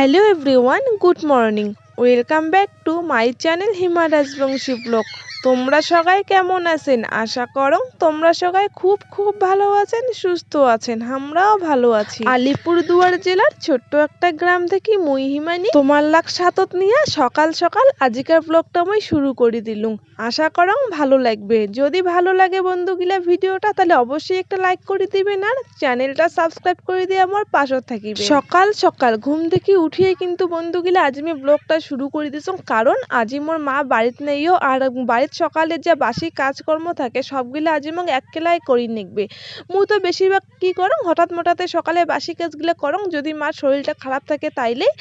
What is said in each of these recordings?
Hello everyone good morning welcome back to my channel Hima Rajbanshi blog তোমরা সবাই কেমন আছেন? আশা করো তোমরা সবাই খুব খুব ভালো আছেন, সুস্থ আছেন, আমরাও ভালো আছি। আলিপুরদুয়ার জেলার ছোট্ট একটা গ্রাম থেকে মুই হিমানি তোমার লাখ সাতত নিয়ে সকাল সকাল আজিকার ব্লগটা মই শুরু করে দিলুম। আশা করং ভালো লাগবে। যদি ভালো লাগে বন্ধুগুলা ভিডিওটা, তাহলে অবশ্যই একটা লাইক করে দিবেন আর চ্যানেলটা সাবস্ক্রাইব করে দিয়ে আমার পাশে থাকিবে সকাল সকাল ঘুম থেকে উঠিয়ে কিন্তু বন্ধুগুলা আজ আমি ব্লগটা শুরু করে দিছো কারণ আজি মোর মা বাড়িতে নেইও আর বাড়িতে সকালে যে বাসি কাজকর্ম থাকে, সবগুলা আজি মোক এককেলাই করি নিকবে। মু তো বেশিরভাগ কি করং, হঠাৎ মঠাতে সকালে বাসি কাজগুলো করং, যদি মার শরীরটা খারাপ থাকে তাইলেই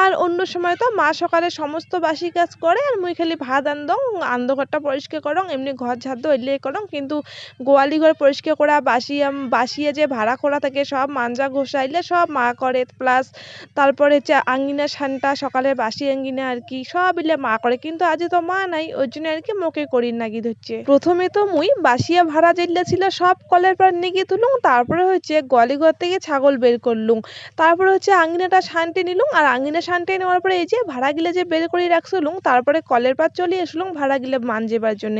আর অন্য সময় তো মা সকালে সমস্ত বাসি কাজ করে, আর মুই খালি ভাত আনদং আন্দ ঘরটা পরিষ্কার করং, এমনি ঘর ঝাড় দো এলিয়ে করং, কিন্তু গোয়ালি ঘর পরিষ্কার করা, বাসি আম- বাসিয়ে যে ভাড়া করা থাকে, সব মাঞ্জা ঘষাইলে সব মা করে প্লাস তারপরে হচ্ছে আঙ্গিনা সানটা, সকালে বাসি আঙ্গিনা আর কি সব ইলে মা করে। কিন্তু আজ তো মা নাই, ওই জন্য আর কি মোকে করি নাগি ধরছে প্রথমে তো মুই বাসিয়া ভাড়া যেগুলো ছিল, সব কলের পার নিয়ে তুলুম, তারপরে হচ্ছে গোয়ালি ঘর থেকে ছাগল বের করলুম। তারপরে হচ্ছে আঙিনাটা শান্তি নিলুম, আর আঙ্গিনা শান্তি নেওয়ার পরে এই যে ভাড়া গিলে যে বের করে রাখছিলুম, তারপরে কলের পার চলে আসলুম ভাড়া গিলে মানজেবার জন্য।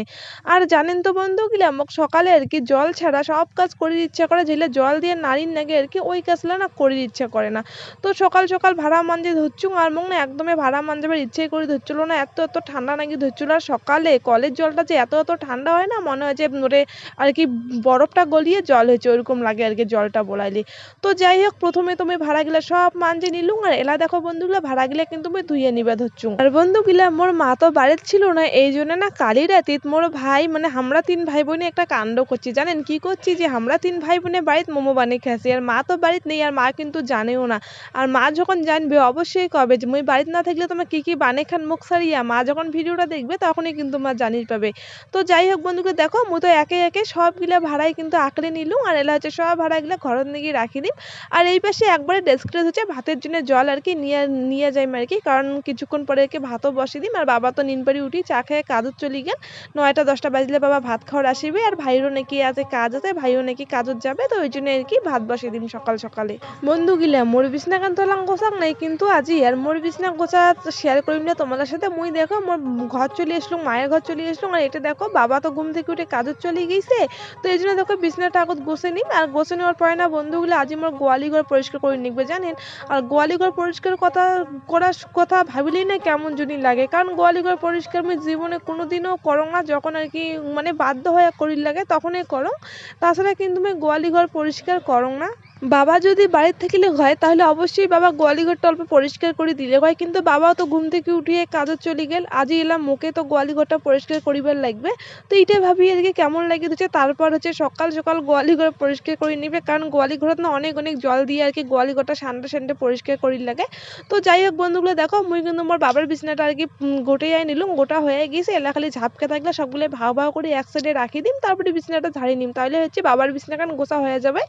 আর জানেন তো বন্ধু গিলা, মোক সকালে আর কি জল ছাড়া সব কাজ করির ইচ্ছা করে যেগুলো জল দিয়ে নারীর নাগে আর কি ওই কাজগুলো না করির ইচ্ছা করে না। তো সকাল সকাল ভাড়া মানজে ধরছুম আর মোক না ভাড়া মানজাবার ইচ্ছেই করে ধরছিল না, এত এত ঠান্ডা নাকি ধরছিল আর সকালে কলের জলটা যে এত এত ঠান্ডা হয় না, মনে হয় যে ওরে আর কি বরফটা গলিয়ে জল হয়েছে ওরকম লাগে আর কি জলটা বলাইলে। তো যাই হোক, প্রথমে তুমি ভাড়া গিলা সব মানজে নিলুম আর এলা দেখো বন্ধুগুলা, ভাড়া গিলা কিন্তু আমি ধুয়ে নিবে ধরছুম আর বন্ধুগুলা, মোর মা তো বাড়িতে ছিল না, এই জন্য না কালি রাতিত মোর ভাই মানে আমরা তিন ভাই বোনে একটা কাণ্ড করছি, জানেন? কি করছি যে আমরা তিন ভাই বোনে বাড়িতে মোমো বানিয়ে খেয়েছি আর মা তো বাড়িতে নেই, আর মা কিন্তু জানেও না। আর মা যখন জানবে অবশ্যই কবে যে মুই বাড়িতে না থাকলে তোমার কি কি বানিয়ে খান মুখ সারিয়া, মা যখন ভিডিওটা দেখবে তখনই কিন্তু মা জানিস পাবে। তো যাই হোক বন্ধুকে দেখো মু তো একে একে সবগুলা ভাড়াই কিন্তু আঁকড়ে নিলুম আর এলা হচ্ছে সব ভাড়াগুলা ঘরের দিকে রাখি দিম আর এই পাশে একবারে ডেস্কটা হচ্ছে ভাতের জন্য জল আর কি নিয়ে নিয়ে যাই আর কি। কারণ কিছুক্ষণ পরে আর কি ভাতও বসিয়ে দিম। আর বাবা তো নিন পারি উঠি চা খেয়ে কাজত চলে গেল। নয়টা দশটা বাজলে বাবা ভাত খাওয়ার আসিবে। আর ভাইয়েরও নাকি আছে কাজ আছে, ভাইও নাকি কাজত যাবে। তো ওই জন্য আর কি ভাত বসিয়ে দিম সকাল সকালে। বন্ধু গিলা মোর বিছনা কান তোলাং গোছাক নাই কিন্তু আজি। আর মোর বিছনা গোছা শেয়ার করিম না তোমাদের সাথে। মুই দেখো মোর ঘর চলে আসলুম, মায়ের ঘর চলে আসলুম আর এটা দেখো, বাবা তো ঘুম থেকে উঠে কাজত চলে গেছে তো এই জন্য দেখো বিছনাটা আগত গোছে নিম আর গোছে নেওয়ার পরে না বন্ধুগুলো আজি মোর গোয়ালি ঘর পরিষ্কার করে নিবে জানেন? আর গোয়ালি ঘর পরিষ্কার কথা করার কথা ভাবিলেই না কেমন যদি লাগে। কারণ গোয়ালি ঘর পরিষ্কার আমি জীবনে কোনোদিনও করো না। যখন আর কি মানে বাধ্য হয়ে করির লাগে তখনই করো। তাছাড়া কিন্তু আমি গোয়ালি ঘর পরিষ্কার করো না। বাবা যদি বাড়িতে থাকিলে হয়, তাহলে অবশ্যই বাবা গোয়ালি ঘরটা অল্প পরিষ্কার করে দিলে হয়। কিন্তু বাবাও তো ঘুম থেকে উঠিয়ে কাজে চলে গেল। আজই এলাম মুখে তো গোয়ালি ঘরটা পরিষ্কার করিবার লাগবে। তো এইটা ভাবি আজকে কেমন লাগে দিচ্ছে? তারপর হচ্ছে সকাল সকাল গোয়ালি ঘর পরিষ্কার করে নিবে। কারণ গোয়ালি ঘরত না অনেক অনেক জল দিয়ে আর কি গোয়ালি ঘরটা সানটে সানটে পরিষ্কার করি লাগে। তো যাই হোক বন্ধুগুলো, দেখো, মুই কিন্তু মোর বাবার বিছনাটা আর কি গোটে যাই নিলুম গোটা হয়ে গেছে এলা খালি ঝাপকে থাকলে সবগুলো ভাও ভাও করে এক সাইডে রাখি দিম। তারপরে বিছনাটা ঝাড়ি নিম। তাহলে হচ্ছে বাবার বিছনাখান গোসা হয়ে যাবে।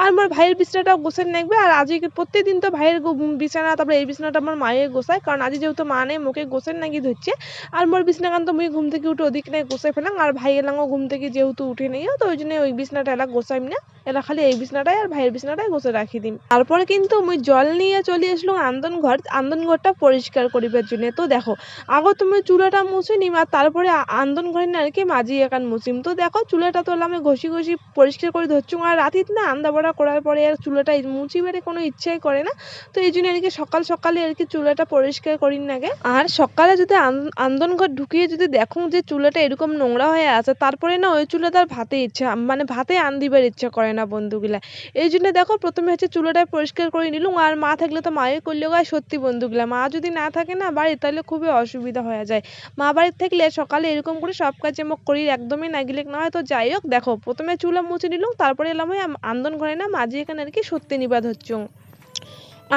আর আমার ভাইয়ের বিছনাটাও গোছান লাগবে আর আজকে প্রত্যেকদিন তো ভাইয়ের বিছানা, তারপরে এই বিছানাটা আমার মায়ের গোছায়, কারণ আজ যেহেতু মা নেই, মুখে গোছেন নাকি ধরছে। আর মোর বিছনাখান তো মুই ঘুম থেকে উঠে ওদিক নাই গোছাই ফেলাম, আর ভাই এলাঙ্গও ঘুম থেকে যেহেতু উঠে নেই, তো ওই জন্য ওই বিছনাটা এলা গোছাইম না। এলা খালি এই বিছনাটাই আর ভাইয়ের বিছনাটাই গোছে রাখি দিম। তারপরে কিন্তু মুই জল নিয়ে চলে আসলাম আন্দন ঘর আন্দন ঘরটা পরিষ্কার করিবার জন্য। তো দেখো, আগো তুমি চুলাটা মুছে নিম, আর তারপরে আন্দন ঘরে না আর কি মাজি একান মুছিম। তো দেখো, চুলাটা তো আমি ঘষি ঘষি পরিষ্কার করে ধরছুম আর রাতিত না আন্দা বড়া করার পরে আর চুলাটা মুছিবারে কোনো ইচ্ছাই করে না। তো এই জন্য আর কি সকাল সকালে আর কি চুলাটা পরিষ্কার করি নাগে আর সকালে যদি আন- আন্দন ঘর ঢুকিয়ে যদি দেখো যে চুলাটা এরকম নোংরা হয়ে আছে, তারপরে না ওই চুলাটা আর ভাতে ইচ্ছা মানে ভাতে আন দিবার ইচ্ছা করে না বন্ধুগুলা। এই জন্য দেখো প্রথমে হচ্ছে চুলাটা পরিষ্কার করে নিলুম, আর মা থাকলে তো মায়ের করলেও গায়ে সত্যি বন্ধুগুলা। মা যদি না থাকে না বাড়ি তাহলে খুবই অসুবিধা হয়ে যায়। মা বাড়ির থাকলে সকালে এরকম করে সব কাজ মোক করি, একদমই না গেলে না হয় তো যাই হোক, দেখো প্রথমে চুলা মুছে নিলুম, তারপরে এলাম ওই আন্দন ঘরে না মাঝে আর কি সত্যি নিবাদ হচ্ছুং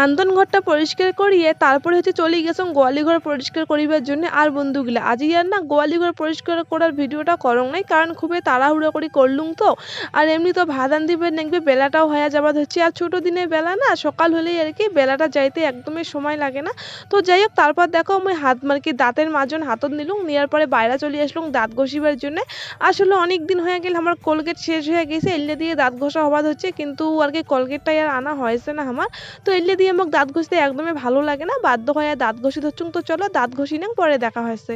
আন্দন ঘরটা পরিষ্কার করিয়ে তারপরে হচ্ছে চলে গোয়ালি ঘর পরিষ্কার করিবার জন্য। আর বন্ধুগুলা আজই আর না গোয়ালি ঘর পরিষ্কার করার ভিডিওটা করং নাই, কারণ খুবই তাড়াহুড়ো করে করলুম তো। আর এমনি তো ভাত আনদিবে দেখবে বেলাটাও হয়ে যাবার হচ্ছে। আর ছোটো দিনের বেলা না, সকাল হলেই আর কি বেলাটা যাইতে একদমই সময় লাগে না। তো যাই হোক, তারপর দেখো আমি হাত মানে কি দাঁতের মাজন হাতত নিলুম নেওয়ার পরে বাইরে চলে আসলুম দাঁত ঘষিবার জন্য। আসলে অনেক দিন হয়ে গেল, আমার কোলগেট শেষ হয়ে গেছে এলে দিয়ে দাঁত ঘষা হওয়ার হচ্ছে, কিন্তু আর কি কোলগেটটাই আর আনা হয়েছে না আমার। তো এলে দিয়ে দিয়ে মোক দাঁত ঘষতে একদমই ভালো লাগে না। বাধ্য হয়ে দাঁত ঘষি ধরছুম তো চলো, দাঁত ঘষি নেন পরে দেখা হয়েছে।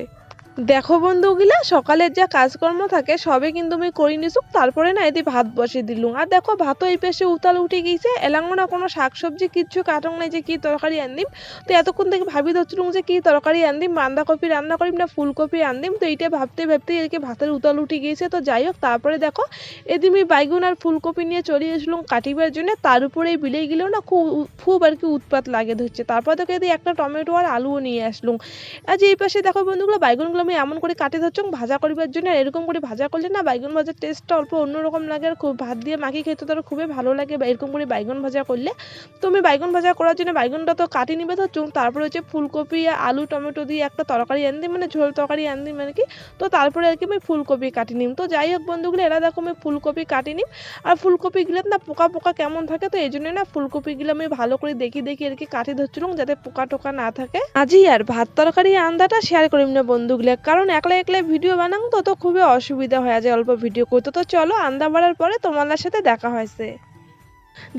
দেখো বন্ধুগুলা সকালের যা কাজকর্ম থাকে সবে কিন্তু আমি করি নিছুক তারপরে না এদি ভাত বসে দিলুম। আর দেখো ভাতও এই পেশে উতাল উঠে গিয়েছে এলাঙ্গ না কোনো শাকসবজি, কিচ্ছু কাটং নাই যে কি তরকারি আনদিম। তো এতক্ষণ থেকে ভাবি ধরছিলুম যে কি তরকারি আনদিম, বাঁধাকপি রান্না করিম না ফুলকপি আনদিম। তো এইটা ভাবতে ভাবতে এদিকে ভাতের উতাল উঠে গিয়েছে তো যাই হোক, তারপরে দেখো এদিন আমি বাইগুন আর ফুলকপি নিয়ে চলে এসলাম কাটিবার জন্য, তার উপরে বিলেই গেলেও না খুব খুব আর কি উৎপাত লাগে ধরছে। তারপর দেখো এদি একটা টমেটো আর আলুও নিয়ে আসলুম। আর যে এই পাশে দেখো বন্ধুগুলো, বাইগুনগুলো আমি এমন করে কাটি ধরছুম ভাজা করিবার জন্য, আর এরকম করে ভাজা করলে না বাইগুন ভাজার টেস্টটা অল্প অন্যরকম লাগে, আর খুব ভাত দিয়ে মাখিয়ে খেতে তো আরও খুবই ভালো লাগে এরকম করে বাইগুন ভাজা করলে। তুমি বাইগুন ভাজা করার জন্য বাইগুনটা তো কাটি নিবে ধরছুম তারপরে হচ্ছে ফুলকপি, আলু, টমেটো দিয়ে একটা তরকারি আন দিই মানে ঝোল তরকারি আন দিই মানে কি, তো তারপরে আর কি আমি ফুলকপি কাটি নিম। তো যাই হোক বন্ধুগুলো, এরা দেখো আমি ফুলকপি কাটি নিম, আর ফুলকপিগুলো না পোকা পোকা কেমন থাকে, তো এই জন্য না ফুলকপিগুলো আমি ভালো করে দেখি দেখি আর কি কাটি ধরছিলাম, যাতে পোকা টোকা না থাকে। আজই আর ভাত তরকারি আন্দাটা শেয়ার করিম না বন্ধুগুলো। কারণ একলা একলা ভিডিও বানাং তো তো খুবই অসুবিধা হয়ে। যায় অল্প ভিডিও করতে, তো চলো আন্দা বাড়ার পরে তোমাদের সাথে দেখা হয়েছে।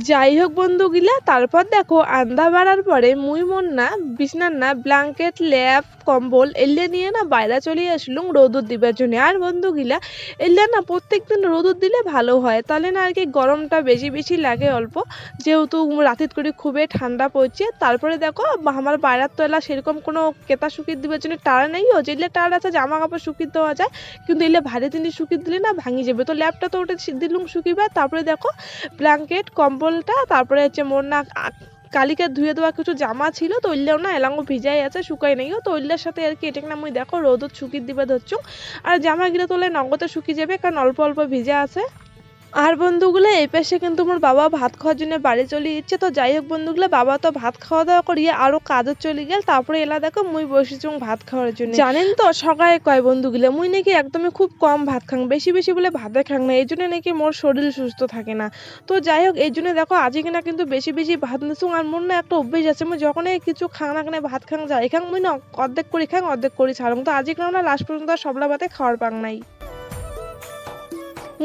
যাই হোক বন্ধুগুলা তারপর দেখো আন্দা বাড়ার পরে মুই মন না বিছনার না ব্ল্যাঙ্কেট ল্যাপ, কম্বল, এলে নিয়ে না বাইরে চলে আসলুম রোদুর দিবার জন্য। আর বন্ধুগুলা এলে না প্রত্যেক দিন রোদুর দিলে ভালো হয়, তাহলে না আর কি গরমটা বেশি বেশি লাগে অল্প। যেহেতু রাতিত করে খুবই ঠান্ডা পড়ছে, তারপরে দেখো আমার বাইরের এলা সেরকম কোনো কেতা শুকিয়ে দিবার জন্য টার নেই ও যেগুলো টার আছে জামা কাপড় শুকিয়ে দেওয়া যায়, কিন্তু এলে ভারী জিনিস শুকিয়ে দিলে না ভাঙি যাবে। তো ল্যাপটা তো ওটা দিলুম শুকিবার, তারপরে দেখো ব্ল্যাঙ্কেট কম্বলটা, তারপরে হচ্ছে মোর না কালিকে ধুয়ে দেওয়া কিছু জামা ছিল তো ওইলেও না, এলাঙ্গ ভিজাই আছে শুকাই নেই তো ওইলার সাথে আর কি, এটাকে না মুই দেখো, রোদত শুকিয়ে দিবে ধরছো আর জামাগুলো তোলে নগদে শুকিয়ে যাবে, কারণ অল্প অল্প ভিজা আছে। আর বন্ধুগুলো, এই পাশে কিন্তু মোর বাবা ভাত খাওয়ার জন্য বাড়ি চলে যাচ্ছে তো যাই হোক বন্ধুগুলো, বাবা তো ভাত খাওয়া দাওয়া করিয়ে আরও কাজে চলে গেল। তারপরে এলা দেখো, মুই বসেছি ভাত খাওয়ার জন্য। জানেন তো সকালে কয় বন্ধুগুলো, মুই নাকি একদমই খুব কম ভাত খাং, বেশি বেশি বলে ভাতে খাং না, এই জন্য নাকি মোর শরীর সুস্থ থাকে না। তো যাই হোক, এই জন্য দেখো, আজকে না কিন্তু বেশি বেশি ভাত নিছুং আর মোর না একটা অভ্যেস আছে, মুই যখনই কিছু খাং না কেন ভাত খাং যাই, খাং মুই না অর্ধেক করি, খাং অর্ধেক করি ছাড়ুম তো আজকে না লাস্ট পর্যন্ত সবলা ভাতে খাওয়ার পাং নাই।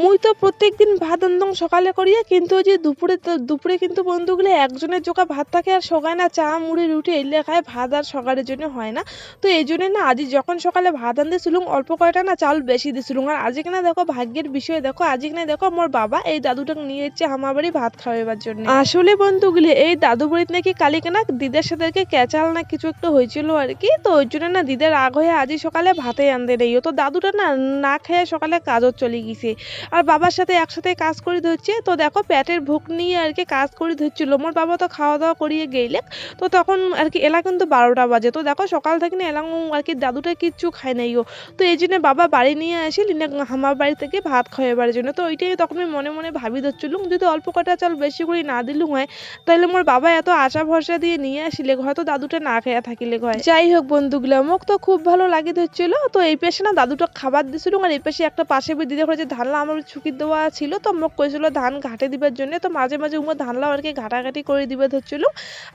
মুই তো প্রত্যেক দিন ভাত আনতাম সকালে করিয়া কিন্তু ওই যে দুপুরে দুপুরে কিন্তু বন্ধুগুলো একজনের জোকা ভাত থাকে আর সকালে না চা, মুড়ি, রুটি এলে খায়, ভাত আর সকালের জন্য হয় না। তো এই জন্য না আজ যখন সকালে ভাত আনতে ছিলুম অল্প কয়টা না চাল বেশি দিছিলুম আর আজকে না দেখো ভাগ্যের বিষয়ে দেখো আজকে না দেখো আমার বাবা এই দাদুটাকে নিয়ে এসছে আমার বাড়ি ভাত খাওয়াবার জন্য। আসলে বন্ধুগুলি, এই দাদু বাড়িতে নাকি কালিকে না দিদার সাথে ক্যাচাল না কিছু একটা হয়েছিল আর কি, তো ওই জন্য না দিদার রাগ হয়ে আজই সকালে ভাতে আনতে নেই। তো দাদুটা না না খেয়ে সকালে কাজও চলে গেছে। আর বাবার সাথে একসাথে কাজ করে ধরছে। তো দেখো প্যাটের ভুক নিয়ে আর কি কাজ করে ধরছিল। মোর বাবা তো খাওয়া দাওয়া করিয়ে গেলে তো তখন আর কি এলা কিন্তু বারোটা বাজে। তো দেখো, সকাল থেকে না এলাম আর কি দাদুটা কিচ্ছু খায় নাই ও তো এই জন্য বাবা বাড়ি নিয়ে আসিল আমার বাড়ি থেকে ভাত খাওয়াবার জন্য। তো ওইটাই তখন আমি মনে মনে ভাবি ধরছিলুম, যদি অল্প কটা চাল বেশি করে না দিলুম হয় তাহলে মোর বাবা এত আশা ভরসা দিয়ে নিয়ে আসিলে হয়তো দাদুটা না খেয়ে থাকিলে হয়। যাই হোক বন্ধুগুলো মোক তো খুব ভালো লাগে ধরছিল। তো এই পেশে না দাদুটা খাবার দিছিল আর এই পেশে একটা পাশে দিদি করে যে ধানলা আমার ছুকি দেওয়া ছিল, তো মোক কইছিল ধান ঘাটে দিবার জন্য। তো মাঝে মাঝে উমর ধানলাও আর কি ঘাটাঘাটি করে দিবে ধরছিল।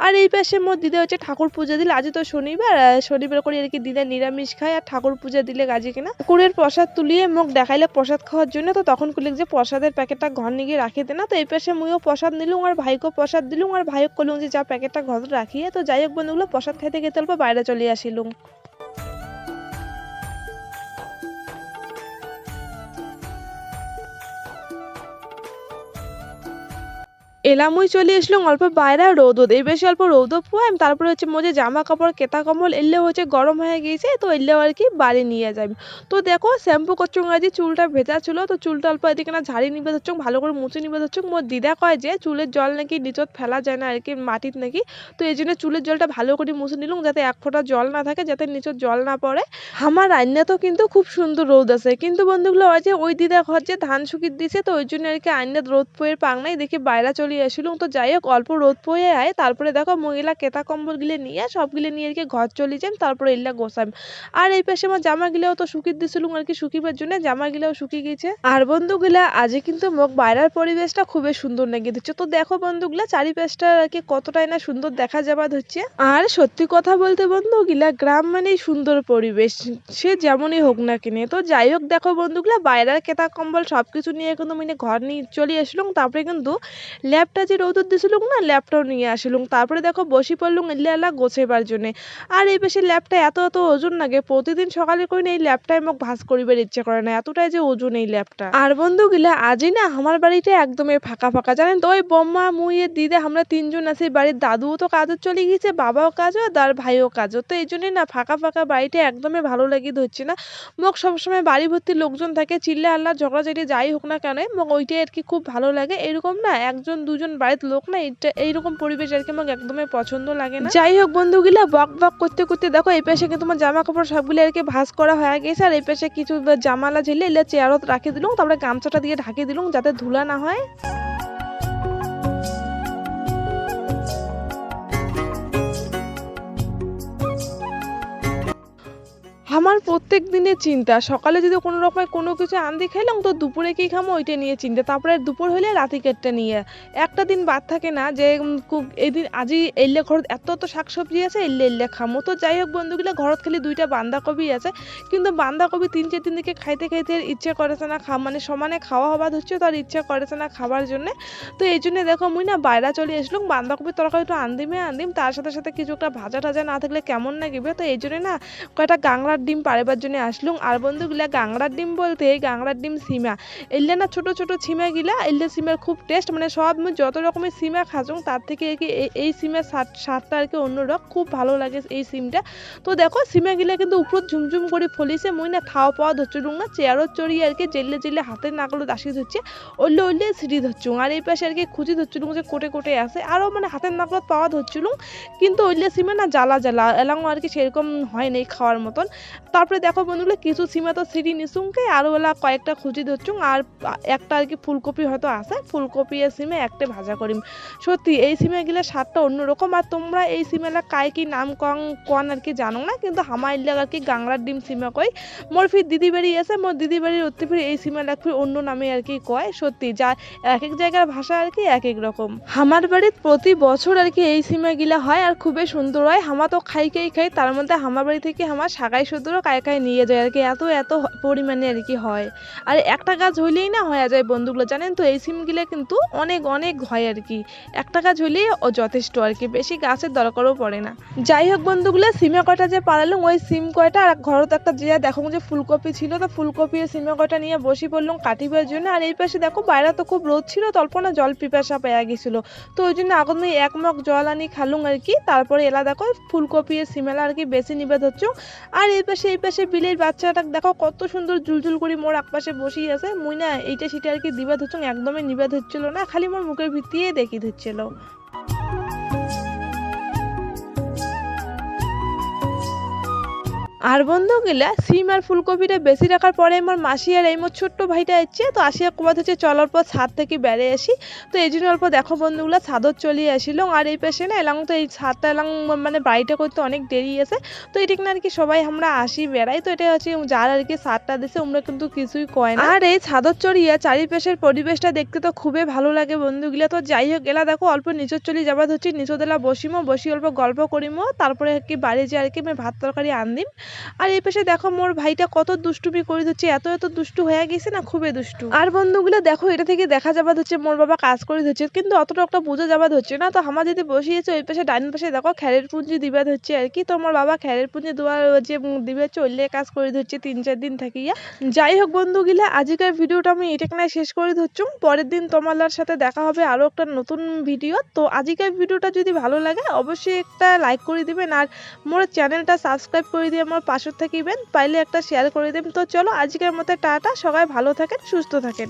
আর এই পাশে মোর দিদা হচ্ছে ঠাকুর পূজা দিলে। আজ তো শনিবার শনিবার করে আর কি দিদা নিরামিষ খায়, আর ঠাকুর পূজা দিলে গাজে কিনা। ঠাকুরের প্রসাদ তুলিয়ে মোক দেখাইলে প্রসাদ খাওয়ার জন্য, তো তখন কইলে যে প্রসাদের প্যাকেটটা ঘর নিয়ে রাখি দে না, তো এই পাশে মুইও প্রসাদ নিলুম, আর ভাইকেও প্রসাদ দিলুম, আর ভাইক কলুম যে যা প্যাকেটটা ঘর রাখিয়ে, তো যাই হোক বন্ধুগুলো, প্রসাদ খাইতে খেতে অল্প বাইরে চলে আসিলুম। এলাম ওই চলে আসলাম অল্প বাইরে রোদ এই বেশি অল্প রোদও পোয়াম তারপরে হচ্ছে মোজে জামা কাপড় কেতা কম্বল এলে হচ্ছে গরম হয়ে গিয়েছে, তো এলেও আর কি বাড়ি নিয়ে যাবে। তো দেখো, শ্যাম্পু করছ আজ চুলটা ভেজা ছিল, তো চুলটা অল্প এদিকে না ঝাড়ি নিবে ধরছুম ভালো করে মুছে নিবে ধরছুম মোর দিদা কয় যে, চুলের জল নাকি নিচত ফেলা যায় না, আর কি মাটির নাকি। তো এই জন্য চুলের জলটা ভালো করে মুছে নিলুম যাতে এক ফোঁটা জল না থাকে, যাতে নিচত জল না পড়ে। আমার রান্না তো কিন্তু খুব সুন্দর রোদ আছে। কিন্তু বন্ধুগুলো হয় যে ওই দিদা ঘর যে ধান শুকিয়ে দিছে, তো ওই জন্য আর কি আইনাত রোদ পোয়ের পাং নাই, দেখি বাইরে চলে আসিলুম তো যাই হোক অল্প রোদ পোয়ে আয়, তারপরে দেখো মহিলা কেতা কম্বল গিলে নিয়ে সবগুলো নিয়ে আর কি ঘর চলে যাম তারপরে এল্লা গোসাম আর এই পাশে আমার জামা গিলাও তো শুকিয়ে দিছিলুম আর কি শুকিবার জন্য জামা গিলাও শুকিয়ে গেছে। আর বন্ধুগুলা, আজকে কিন্তু মোক বাইরের পরিবেশটা খুবই সুন্দর লেগে দিচ্ছে তো দেখো বন্ধুগুলা, চারিপাশটা আর কি কতটাই না সুন্দর দেখা যাবা হচ্ছে আর সত্যি কথা বলতে বন্ধুগুলা, গ্রাম মানেই সুন্দর পরিবেশ, সে যেমনই হোক না কিনে। তো যাই হোক, দেখো বন্ধুগুলা, বাইরের কেতা কম্বল সবকিছু নিয়ে কিন্তু মানে ঘর নিয়ে চলে আসলাম তারপরে কিন্তু ল্যাপ ল্যাপটা যে রৌদর দিছিলুম না, ল্যাপটাও নিয়ে আসিলুম তারপরে দেখো বসি পড়লুম এল্লা এলা গোছেবার জন্যে। আর এই পাশে ল্যাপটা এত এত ওজন লাগে, প্রতিদিন সকালে করি না এই ল্যাপটাই মোক ভাজ করিবার ইচ্ছে করে না, এতটাই যে ওজন এই ল্যাপটা। আর বন্ধু গিলা আজই না আমার বাড়িটা একদমই ফাঁকা ফাঁকা, জানেন তো, ওই বম্মা, মুই দিদা, আমরা তিনজন আছি, বাড়ির দাদুও তো কাজও চলে গিয়েছে, বাবাও কাজও আর ভাইও কাজও তো এই জন্যই না ফাঁকা ফাঁকা বাড়িটা একদমই ভালো লাগি ধরছে না। মোক সবসময় বাড়ি ভর্তি লোকজন থাকে, চিল্লা আল্লাহ ঝগড়াঝাটি যাই হোক না কেন, মোক ওইটাই আর কি খুব ভালো লাগে। এরকম না একজন, দুজন বাড়ির লোক না, এটা এইরকম পরিবেশ আর কি আমার একদমই পছন্দ লাগে না। যাই হোক বন্ধুগুলা বক বক করতে করতে দেখো, এই পাশে কিন্তু আমার জামা কাপড় সবগুলো আর কি ভাঁজ করা হয়ে গেছে, আর এই পাশে কিছু জামালা ঝেলে এলে চেয়ারত রাখে দিলুম, তারপরে গামছাটা দিয়ে ঢাকে দিলুম, যাতে ধুলা না হয়। আমার প্রত্যেক দিনের চিন্তা। সকালে যদি কোনো রকমের কোনো কিছু আন্দি খেলাম, তো দুপুরে কী খামো ওইটা নিয়ে চিন্তা। তারপরে দুপুর হলে রাতি কেটটা নিয়ে। একটা দিন বাদ থাকে না যে এদিন আজি এলে ঘর এত এত শাকসবজি আছে, এলে এলে খামো। তো যাই হোক বন্ধুগুলো, ঘরত খালি দুইটা বান্ধাকপি আছে। কিন্তু বান্ধাকপি তিন চার দিন থেকে খাইতে খাইতে ইচ্ছে করেছে না খা মানে সমানে খাওয়া হওয়া হচ্ছে, তো আর ইচ্ছে করেছে না খাবার জন্য। তো এই জন্য দেখো মুই না বাইরে চলে আসলাম বান্ধাকপির তরকারি একটু আনদিমে আনদিম। তার সাথে সাথে কিছু একটা ভাজা টাজা না থাকলে কেমন না লাগবে তো এই জন্য না কয়টা গাংড়ার ডিম পাড়েবার জন্য আসলুম। আর বন্ধুগুলা গাংড়ার ডিম বলতে গাংড়ার ডিম সিমা। এলে না ছোট ছোট সিমা গিলা, এলে সিমার খুব টেস্ট। মানে সব যত রকমের সিমা খাজুং তার থেকে এই- সিমের স্বাদ, স্বাদটা আর কি অন্যরকম। খুব ভালো লাগে এই সিমটা। তো দেখো, সিমা গিলা কিন্তু উপর ঝুমঝুম করে ফলিছে। মুই না খাওয়া পাওয়া ধরছুলুম না। চেয়ারও চড়ি আর কি জেলে জেলে হাতের নাগলো দাসি ধরছে। ওল্লে ওল্লে সিঁড়ি ধরছুং আর এই পাশে আর কি খুঁজি ধরছুলুম যে কোটে কোটে আছে। আরও মানে হাতের নাগলত পাওয়া ধরছুলুম কিন্তু ওইলে সিমে না জ্বালা জ্বালা। এলাম আর কি সেরকম হয় নাই খাওয়ার মতন। তারপরে দেখো বন্ধুগুলো, কিছু সিমা তো সিঁড়ি নিসুংকে আরও ওলা কয়েকটা খুঁজি ধরছুং আর একটা আর কি ফুলকপি হয়তো আছে ফুলকপি আর সিমে একটা ভাজা করিম। সত্যি, এই সিমে গেলে স্বাদটা অন্যরকম, আর তোমরা এই সিমেলা কায় কি নাম কং, কন আর কি জানো না, কিন্তু হামার ইল্লাগ আর কি গাংলার ডিম সিমা কই। মোর ফির দিদি বাড়ি আছে, মোর দিদি বাড়ির অতি ফির এই সিমেলা ফির অন্য নামে আর কি কয়, সত্যি, যা এক এক জায়গার ভাষা আর কি এক এক রকম। আমার বাড়ির প্রতি বছর আর কি এই সিমা গিলা হয়, আর খুবই সুন্দর হয়, হামা তো খাই খাই খাই, তার মধ্যে আমার বাড়ি থেকে আমার সাগাই সুন্দরও কায় কায় নিয়ে যায় আর কি, এত এত পরিমাণে আর কি হয়। আর একটা গাছ হইলেই না হয়ে যায় বন্ধুগুলো, জানেন তো? এই সিমগুলো কিন্তু অনেক অনেক হয় আর কি। একটা গাছ হইলেই ও যথেষ্ট আর কি, বেশি গাছের দরকারও পড়ে না। যাই হোক বন্ধুগুলো, সিমে কয়টা যে পারালাম ওই সিম কয়টা আর ঘরত একটা যে দেখো যে ফুলকপি ছিল তো ফুলকপি সিমে কয়টা নিয়ে বসে পড়লাম কাটিবার জন্য। আর এই পাশে দেখো, বাইরে তো খুব রোদ ছিল তল্প না জল পিপাসা পেয়ে গেছিল। তো ওই জন্য ওই এক মগ জল আনি খালুম আর কি, তারপরে এলা দেখো, ফুলকপি সিমেলা আর কি বেশি নিবে ধরছ। আর এই পাশে এই পাশে বিলের বাচ্চাটা, দেখো কত সুন্দর জুলজুল করে মোর একপাশে বসেই আছে। মুই না এইটা সেটা আর কি দিবা ধরছ? একদমই নিবা ধরছিল না, খালি মোর মুখের ভিত্তিয়ে দেখি ধরছিল। আর বন্ধু গেলা, সিম আর ফুলকপিটা বেশি রাখার পরে আমার মাসি আর এই মোর ছোট্ট ভাইটা এসছে, তো আসিয়া কোবা হচ্ছে চলার পর ছাদ থেকে বেড়ে আসি। তো এই জন্য অল্প দেখো বন্ধুগুলা, ছাদত চলিয়ে আসিল। আর এই পাশে না এলাম, তো এই ছাদটা এলাম মানে বাড়িটা করতে অনেক দেরি আছে। তো এটা না আর কি সবাই আমরা আসি বেড়াই তো এটা হচ্ছে যার আর কি ছাদটা দিছে আমরা কিন্তু কিছুই কয় না। আর এই ছাদত চড়িয়া চারিপাশের পরিবেশটা দেখতে তো খুবই ভালো লাগে বন্ধুগুলা। তো যাই হোক, এলা দেখো অল্প নিচত চলি যাবার হচ্ছে নিচদেলা বসিমো, বসি অল্প গল্প করিমো, তারপরে আর কি বাড়ি যে আর কি ভাত তরকারি আনদিম। আর এই পাশে দেখো মোর ভাইটা কত দুষ্টুমি করে দিচ্ছে এত এত দুষ্টু হয়ে গেছে না, খুবই দুষ্টু। আর বন্ধুগুলো দেখো, এটা থেকে দেখা যাবা হচ্ছে মোর বাবা কাজ করে দিচ্ছে কিন্তু অতটা একটা বোঝা যাবা হচ্ছে না। তো আমার যদি বসিয়েছে, ওই পাশে ডাইন পাশে দেখো খ্যারের পুঁজি দিবা হচ্ছে আর কি। তো আমার বাবা খ্যারের পুঁজি দেওয়ার যে দিবে, চললে কাজ করে দিচ্ছে তিন চার দিন থাকিয়া। যাই হোক বন্ধুগুলা, আজকের ভিডিওটা আমি এটাকে শেষ করে ধরছুম পরের দিন তোমার সাথে দেখা হবে আরও একটা নতুন ভিডিও। তো আজকের ভিডিওটা যদি ভালো লাগে, অবশ্যই একটা লাইক করে দিবেন। আর মোর চ্যানেলটা সাবস্ক্রাইব করে দিয়ে আমার পাশে থাকিবেন পাইলে একটা শেয়ার করে দেবেন। তো চলো আজকের মতো টাটা, সবাই ভালো থাকেন, সুস্থ থাকেন।